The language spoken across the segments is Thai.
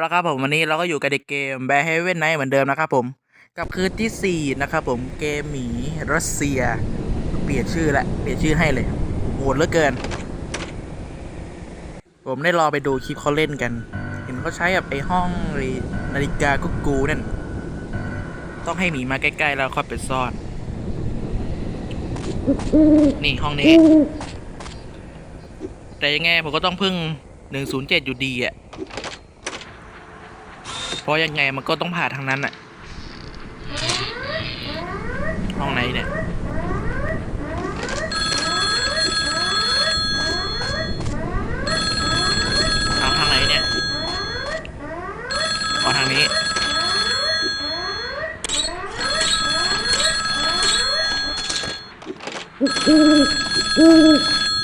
แล้วครับผมวันนี้เราก็อยู่กับเด็กเกมแบร์เฮเว่นไนเหมือนเดิมนะครับผมกับคืนที่ 4 นะครับผมเกมหมีรัสเซีย เปลี่ยนชื่อละเปลี่ยนชื่อให้เลยโหดเหลือเกิน ผมได้รอไปดูคลิปเขาเล่นกัน เห็นเขาใช้แบบไอห้องไอ้นาฬิกากุ๊กกูนั่นต้องให้หมีมาใกล้ๆแล้วค่อยไปซ่อน นี่ห้องนี้ แต่ยังไงผมก็ต้องพึ่ง 107 อยู่ดีอะ ราะยังไงมันก็ต้องผ่านทางนั้นอะห้องไหนเนี่ยเอาทางไหนเนี่ยเอาทางนี้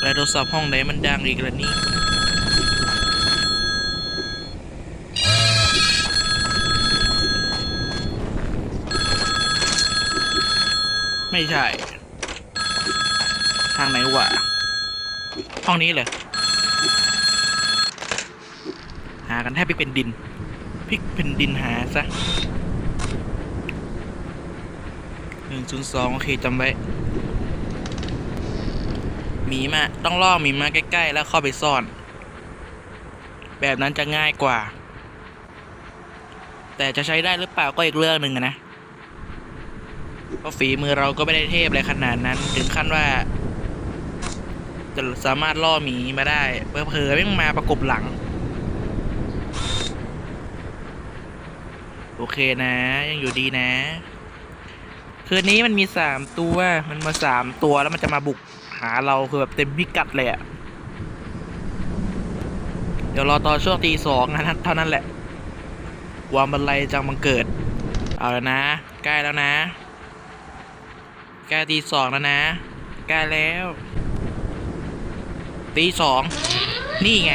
แล้วโทรศัพท์ห้องไหนมันดังอีกแล้วนี่ ไม่ใช่ ทางไหนวะ ห้องนี้เลย หากันแทบไม่เป็นดิน พลิกเป็นดินหาซะหนึ่งศูนย์สองโอเคจำไว้หมีมา ต้องล่อหมีมาใกล้ๆ แล้วเข้าไปซ่อน แบบนั้นจะง่ายกว่า แต่จะใช้ได้หรือเปล่าก็อีกเรื่องหนึ่งนะ เพราะฝีมือเราก็ไม่ได้เทพอะไรขนาดนั้น ถึงขั้นว่า จะสามารถล่อหมีมาได้เผลอๆไม่งมาประกบหลัง โอเคนะ ยังอยู่ดีนะ คืนนี้มันมีสามตัวมันมาสามตัวแล้วมันจะมาบุกหาเราคือแบบเต็มพิกัดเลยอะเดี๋ยวรอตอนช่วงตีสองนะเท่านั้นแหละ ความบันไลจังบังเกิด เอาแล้วนะ ใกล้แล้วนะ ใกล้ตีสองแล้วนะใกล้แล้ว ตีสองนี่ไง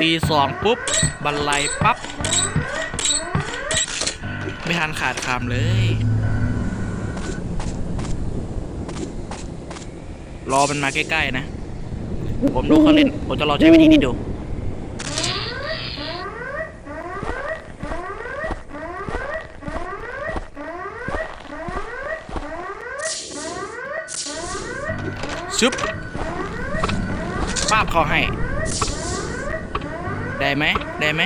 ตีสองปุ๊บ บันไลปั๊บ ไม่ทันขาดคำเลย รอมันมาใกล้ ๆ นะ ผมดูเขาเล่น ผมจะลอใช้วิธีนี้ดู ชึบป้าบเขาให้ ได้ไหมได้ไหม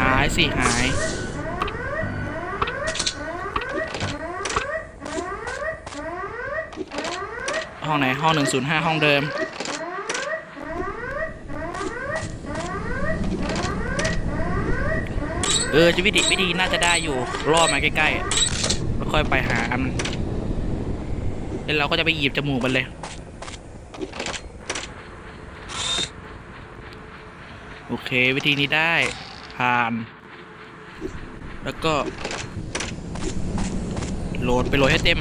หายสิหายห้องไหนห้องหนึ่งศูนย์ห้าห้องเดิม เออจะวิธีวิธีน่าจะได้อยู่รอมาใกล้ๆแล้วค่อยไปหาอัน แล้วเราก็จะไปหยิบจมูกมันเลยโอเค วิธีนี้ได้ผ่าน แล้วก็ โหลดไปโหลดให้เต็ม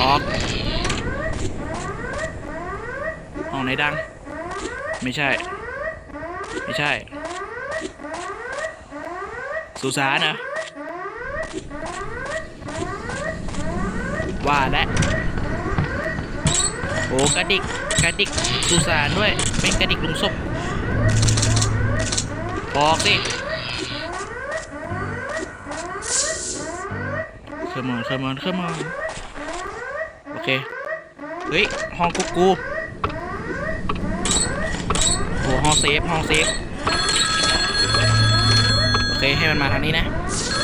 ออกห้องไหนดัง ไม่ใช่ ไม่ใช่ สุสานเหรอ ว่าแล้วโอ้กระดิกกระดิกสุสานด้วยเป็นกระดิกลุงศพบอกสิเคมอนเคมอนเคมอนโอเค เฮ้ย ห้องกุ๊กกูโอ้ห้องเซฟ ห้องเซฟ โอเค ให้มันมาทางนี้นะ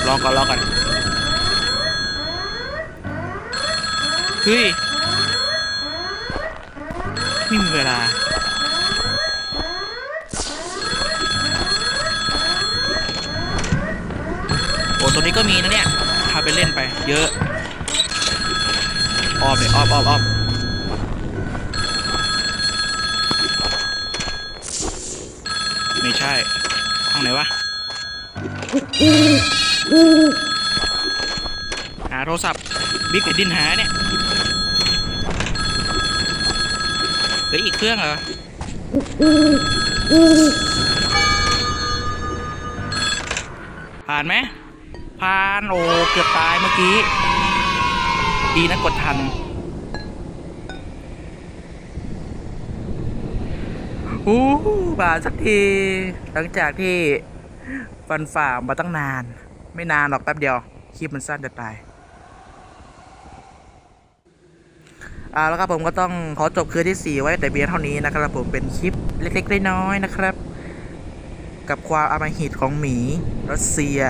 รอก่อน รอก่อน เฮ้ย ไม่มีเวลา โอ้ ตัวนี้ก็มีนะเนี่ยพาไปเล่นไป เยอะออมเลยออมออมออมไม่ใช่ ห้องไหนวะ หาโทรศัพท์ บิ๊กแผ่นดินหาเนี่ย เฮ้ยอีกเครื่องเหรอผ่านไหมผ่านโอ้เกือบตายเมื่อกี้ ดีนะกดทันอู้หูผ่าสักที หลังจากที่ฟันฝ่ามาตั้งนาน ไม่นานหรอกแป๊บเดียว คลิปมันสั้นจะตาย อ่าแล้วครับผมก็ต้องขอจบคืนที่ 4 ไว้แต่เบียร์เท่านี้นะครับผมเป็นคลิปเล็กๆน้อยๆนะครับ กับความอำมหิตของหมีรัสเซีย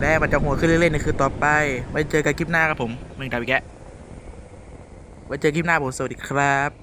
และมันจะหัวขึ้นเรื่อยๆในคืนต่อไป ไว้เจอกันคลิปหน้าครับผมมึงดาวิแกไว้เจอคลิปหน้าผมสวัสดีครับ